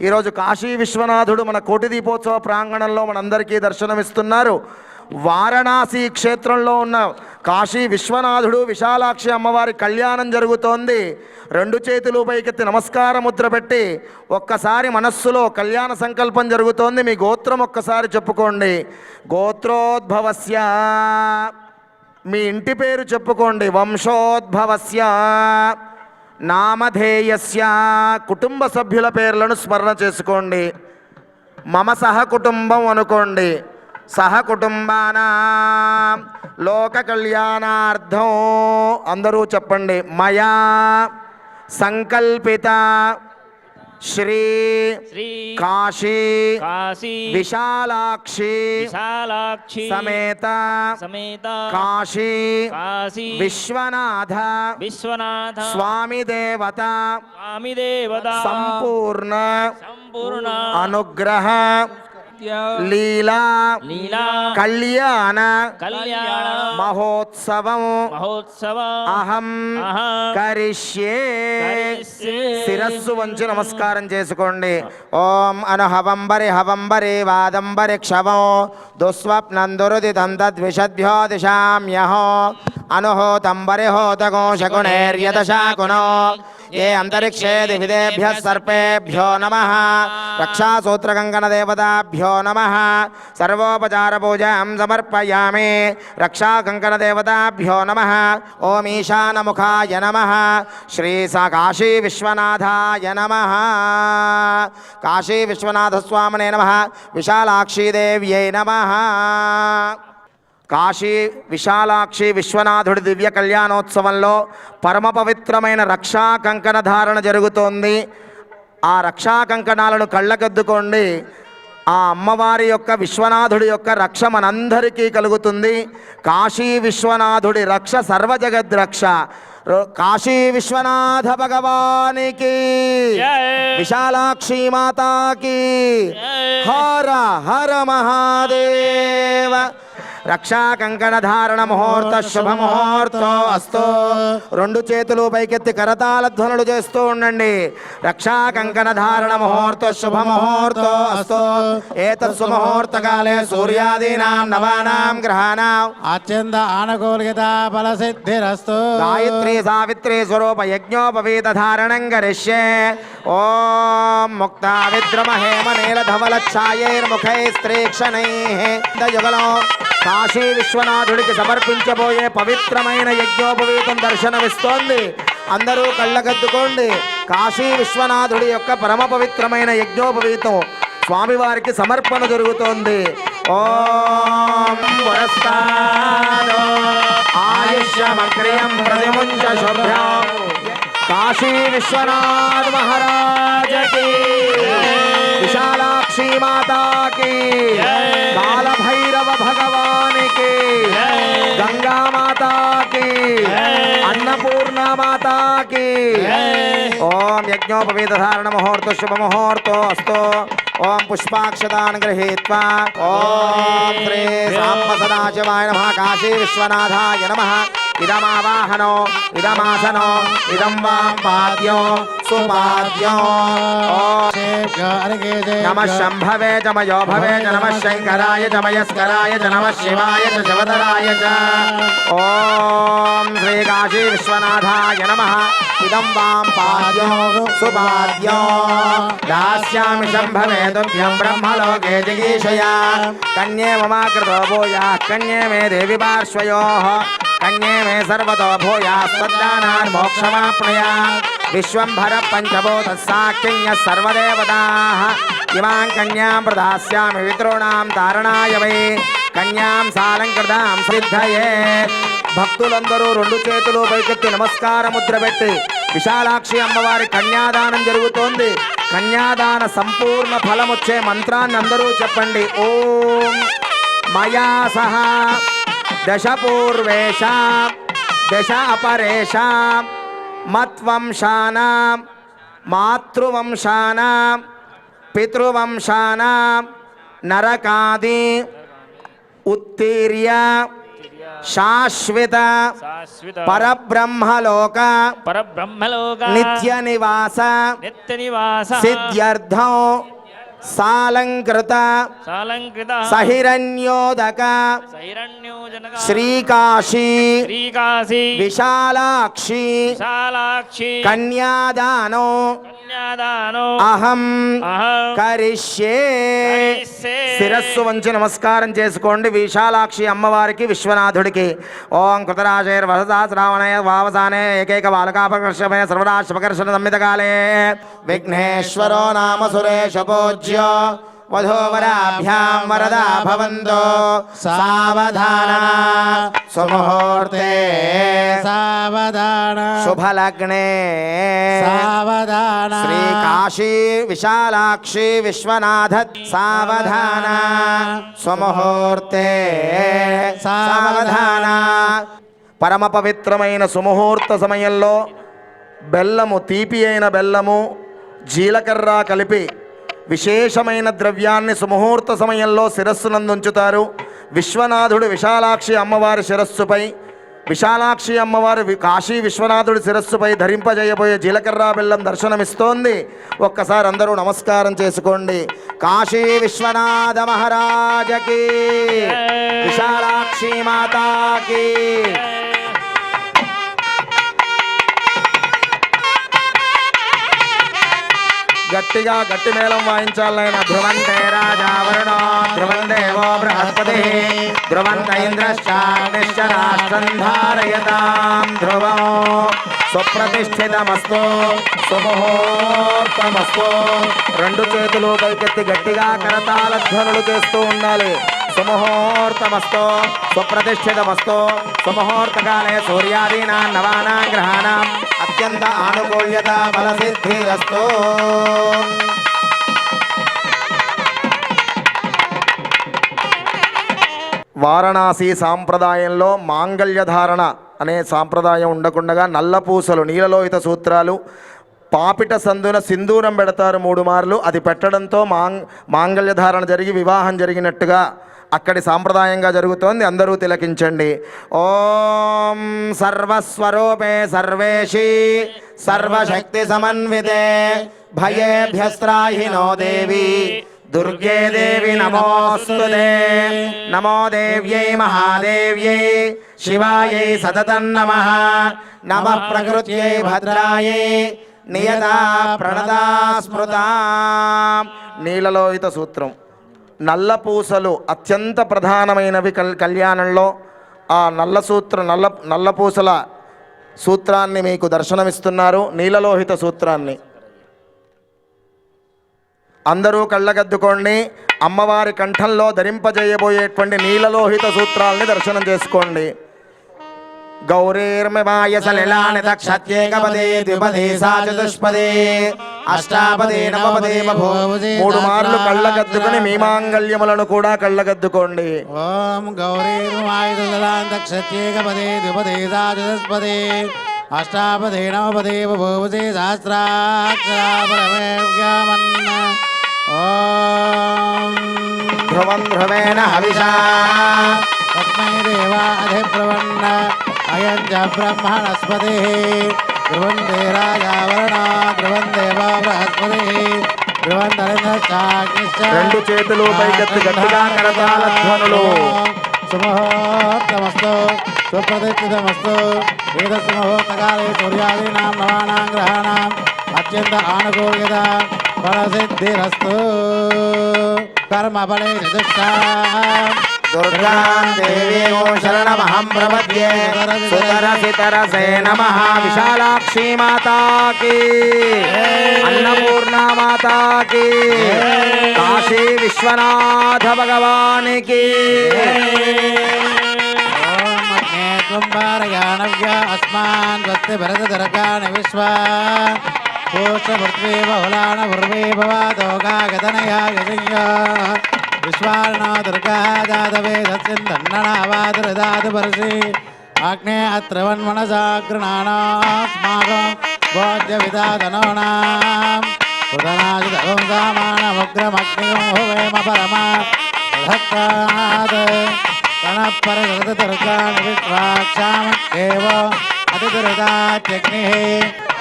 ఈరోజు కాశీ విశ్వనాథుడు మన కోటి దీపోత్సవ ప్రాంగణంలో మనందరికీ దర్శనమిస్తున్నారు. వారణాసి క్షేత్రంలో ఉన్న కాశీ విశ్వనాథుడు విశాలాక్షి అమ్మవారి కళ్యాణం జరుగుతోంది. రెండు చేతులు పైకెత్తి నమస్కార ముద్ర పెట్టి ఒక్కసారి మనస్సులో కళ్యాణ సంకల్పం జరుగుతోంది. మీ గోత్రం ఒక్కసారి చెప్పుకోండి. గోత్రోద్భవస్య. మీ ఇంటి పేరు చెప్పుకోండి. వంశోద్భవస్య. నామధేయస్య కుటుంబ సభ్యుల పేర్లను స్మరణ చేసుకోండి. మమ సహకుటుంబం అనుకోండి. సహకుటుంబాన లోక కళ్యాణార్థం అందరూ చెప్పండి. మయా సంకల్పిత శ్రీ శ్రీ కాశీ కాశీ విశాలాక్షి విశాలాక్షి సమేత సమేత కాశీ కాశీ విశ్వనాథ విశ్వనాథ స్వామి దేవత స్వామి దేవత సంపూర్ణ సంపూర్ణ అనుగ్రహ లీలా లీలా కళ్యాణ కళ్యాణ మహోత్సవం మహోత్సవ అహం కరిష్యే. శిరస్సు వంచి నమస్కారం చేసుకోండి ఓం అనుహవంబరి హవంబరి వాదంబరి క్షవం దుస్వప్నం దురుదితం తద్విషద్భ్యో దిశామ్యహో అనుహోతంబరి హోతగో శకునేర్యదశాకునో ఏ అంతరిక్షే దివిదేభ్య సర్పేభ్యో నమ రక్షాసూత్రకంకణదేవతాభ్యో నమ సర్వోపచారపూజాం సమర్పయామి రక్షాకంకణదేవతాభ్యో నమ ఓం ఈశానముఖాయ నమ శ్రీ సా కాశీ విశ్వనాథాయ నమ కాశీ విశ్వనాథస్వామినే నమ విశాలాక్షీదేవ్యై నమ కాశీ విశాలాక్షి విశ్వనాథుడి దివ్య కళ్యాణోత్సవంలో పరమ పవిత్రమైన రక్షా కంకణ ధారణ జరుగుతోంది. ఆ రక్షా కంకణాలను కళ్ళకద్దుకోండి. ఆ అమ్మవారి యొక్క విశ్వనాథుడి యొక్క రక్ష మనందరికీ కలుగుతుంది. కాశీ విశ్వనాథుడి రక్ష సర్వజగద్ రక్ష కాశీ విశ్వనాథ భగవానికి. విశాలాక్షి మాతాకి. హర హర మహాదేవ. రక్షా కంకణ ధారణ ముహూర్త శుభ ముహూర్తో అస్తో. రెండు చేతులు పైకెత్తి కరతాళ ధ్వనులు చేస్తూ ఉండండి. రక్షా కంకణ ధారణ ముహూర్త శుభ ముహూర్తో అస్తో. ఏతత్ సుముహూర్త కాలే సూర్యాదీనాం నవానాం గ్రహాణాం. అత్యంత ఆనుకూలిత ఫలసిద్ధిరస్తు. గాయత్రీ సావిత్రీ స్వరూప యజ్ఞోపవీత ధారణం కరిష్యే ఓం ముక్త యుగలో కాశీ విశ్వనాథుడికి సమర్పించబోయే పవిత్రమైన యజ్ఞోపవీతం దర్శనమిస్తోంది. అందరూ కళ్ళకద్దుకోండి. కాశీ విశ్వనాథుడి యొక్క పరమ పవిత్రమైన యజ్ఞోపవీతం స్వామివారికి సమర్పణ జరుగుతోంది. ఓం పురస్కారో ఆయుష్యమగ్రియం ప్రతిముంచ శుభ్రం. కాశీ విశ్వనాథ్ మహారాజ్కి. విశాలాక్షి మాతా కి. కాల అన్నపూర్ణ మాతా కి ఓం యజ్ఞోపవీత ధారణ ముహూర్త శుభ ముహూర్తో అస్తో ఓం పుష్పాక్షతాన్ గృహీత్వా ఓం శ్రీ సాంబ సదాశివాయ నమః కాశీ విశ్వనాథాయ इदमावाहनो, इदमासनो, इदं वा पाद्यो, सुपाद्यो। नमः शम्भवे च मयो भवे च नमः शङ्कराय च मयस्कराय च नमः शिवाय च शिवतराय च। ॐ श्रीकाशी विश्वनाथाय नमः। इदं वां पाद्यो, सुपाद्यो। दास्यामि शम्भवे तुभ्यं ब्रह्मलोके कन्ये भूयाः, कन्ये मे देवि पार्श्वयोः। అన్యే మే సర్వతో భూయా స్వద్దానాన్ మోక్షమాప్నుయా విశ్వంభర పంచభూత సాక్షిణ్య సర్వదేవతా ఇమాం కన్యాం ప్రదాస్యామి పితॄణాం తారణాయ వై కన్యాం సాలంకృతాం సిద్ధయే భక్తులందరూ రెండు చేతులు పైకెత్తి నమస్కార ముద్ర పెట్టి విశాలాక్షి అమ్మవారి కన్యాదానం జరుగుతోంది కన్యాదాన సంపూర్ణ ఫలముచ్చే మంత్రాన్ని అందరూ చెప్పండి ఓం మయా సహా दशा दशपूर्वेषां दशा अपरेषां मत्वंशानां मातृवंशानां पितृवंशानां नरकादि उत्तीर्य शाश्वत परब्रह्मलोक परब्रह्मलोक नित्य निवास नित्य निवास सिद्ध्यर्थ సాలంకృత సాలంకృత సహిరణ్యోదక సైరణ్యోజనక శ్రీకాశీ శ్రీకాశీ విశాలాక్షి విశాలాక్షి కన్యాదానం కన్యాదానో అహం అహం కరిష్యే. శిరస్సు వంచి నమస్కారం చేసుకోండి విశాలాక్షి అమ్మవారికి విశ్వనాథుడికి. ఓం కృతరాశేర్ వసదాశ్రావణయ వావసానే ఏకైక బాలకాపకర్షమే సర్వరాశపకర్షణ సంహితకాలే విఘ్నేశ్వరో నామ సురేష పూజ్య. వధూవరాభ్యాం వరదా భవంతో సావధాన సుముహూర్తే సావధాన శుభలగ్నే సావధాన శ్రీ కాశీ విశాలాక్షి విశ్వనాథ సావధాన సుముహూర్తే సావధాన పరమ పవిత్రమైన సుముహూర్త సమయంలో బెల్లము తీపి అయిన బెల్లము జీలకర్ర కలిపి విశేషమైన ద్రవ్యాన్ని సుముహూర్త సమయంలో శిరస్సునందుంచుతారు. విశ్వనాథుడు విశాలాక్షి అమ్మవారి శిరస్సుపై విశాలాక్షి అమ్మవారు వి- కాశీ విశ్వనాథుడి శిరస్సుపై ధరింపజేయబోయే జీలకర్ర బెల్లం దర్శనమిస్తోంది. ఒక్కసారి అందరూ నమస్కారం చేసుకోండి. కాశీ విశ్వనాథ మహారాజకి విశాలాక్షి మాతాకి గట్టిగా గట్టి మేళం వాయించాలైన ధ్రువంతే రాజా వరుణ ధ్రువం దేవో బృహస్పతి. ధ్రువంత ఇంద్రశ్చాగ్నిశ్చ రాష్ట్రం ధారయతాం ధ్రువం రెండు చేతులు పైకెత్తి గట్టిగా కరతాల ధ్వనులు చేస్తూ ఉండాలి. సుముహూర్తమస్తు సుప్రతిష్ఠితమస్తు. సుముహూర్తకాలే సూర్యాదీనా నవానా గ్రహాణం అత్యంత ఆనుకూల్యత బలసిద్ధిరస్తు వారణాసి సాంప్రదాయంలో మాంగళ్యధారణ అనే సాంప్రదాయం ఉండకుండగా నల్లపూసలు నీలలోహిత సూత్రాలు పాపిట సందున సింధూరం పెడతారు మూడు మార్లు. అది పెట్టడంతో మాంగ్ మాంగళ్యధారణ జరిగి వివాహం జరిగినట్టుగా అక్కడి సాంప్రదాయంగా జరుగుతోంది. అందరూ తిలకించండి. ఓం సర్వస్వరూపే సర్వేషి సర్వశక్తి సమన్వితే భయేభ్యస్త్రాహినో దేవి దుర్గే దేవి నమోస్తుతే. నమో దేవ్యై మహాదేవ్యై శివాయై సతతం నమ. నమ ప్రకృత్యై భద్రాయై నియత ప్రణదా స్మృత నీలలోహిత సూత్రం. నల్లపూసలు అత్యంత ప్రధానమైనవి కల్ కళ్యాణంలో. ఆ నల్ల సూత్ర నల్ల నల్లపూసల సూత్రాన్ని మీకు దర్శనమిస్తున్నారు నీలలోహిత సూత్రాన్ని. అందరూ కళ్ళగద్దుకోండి అమ్మవారి కంఠంలో ధరింపజేయబోయేటువంటి నీలలోహిత సూత్రాల్ని దర్శనం చేసుకోండి. గౌరీర్మిమాయ సలిలానిత క్షత్యేకపదే ద్విపదే సా చతుష్పదే అష్టాపదే నవపదే మూడు మార్లు కళ్ళగద్దుకుని మీమాంగల్యములను కూడా కళ్ళగద్దుకోండి ఓం గౌరీర్మాయుధలాంతక్షత్యేకపదే ద్విపదే సాచతుష్పదే అష్టాపదే నవపదే బభూవసే సహస్రాక్షరాపరమేవ్యామన్న ఓం ధ్రువం ధ్రువేణ హవిషా తస్మై అయం రాజావరణ ధ్రువం దేవా బృహస్పతి ధ్రువం నరేంద్రశ్చాగ్నిశ్చ రెండు చేతులు పైకెత్తి గట్టిగా కరతాళ ధ్వనులు. శుభముహూర్తమస్తు సుప్రతిష్ఠితమస్తు ఏతస్సు ముహూర్తకాలే సూర్యాదీనాం నవానాం గ్రహాణాం అత్యంత ఆనుకూల్యత ఫలసిద్ధిరస్తు. కర్మఫలే చతుష్టా दुर्गां देवीं शरणमहं प्रपद्ये। सुतरसितरसे नमः विशालाक्षी माता की। अन्नपूर्णा माता की। काशी विश्वनाथ भगवान की। कुम्भारयाणव्य विश्वा। बहुलाण విశ్వానో దుర్గా జాతవే దస్యందన్నావాదురదాదు పరసి ఆగ్నే అత్రవన్ మనసాగ్రణానాస్మాకం భోజ్య విధాతనోనాం హృదనాజితం సామానముగ్రమగ్నిగం హువేమ పరమ తన పరిగత దుర్గా अतिदुर्गात्यग्निः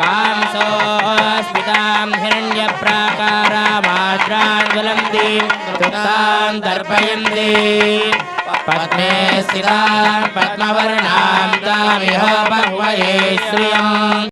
कांसोऽस्मितां हिरण्यप्राकारामाद्रान् ज्वलन्तीं तृप्तां दर्पयन्ति। पद्मे स्थितां पद्मवर्णां तामिह बह्वये श्रियम्।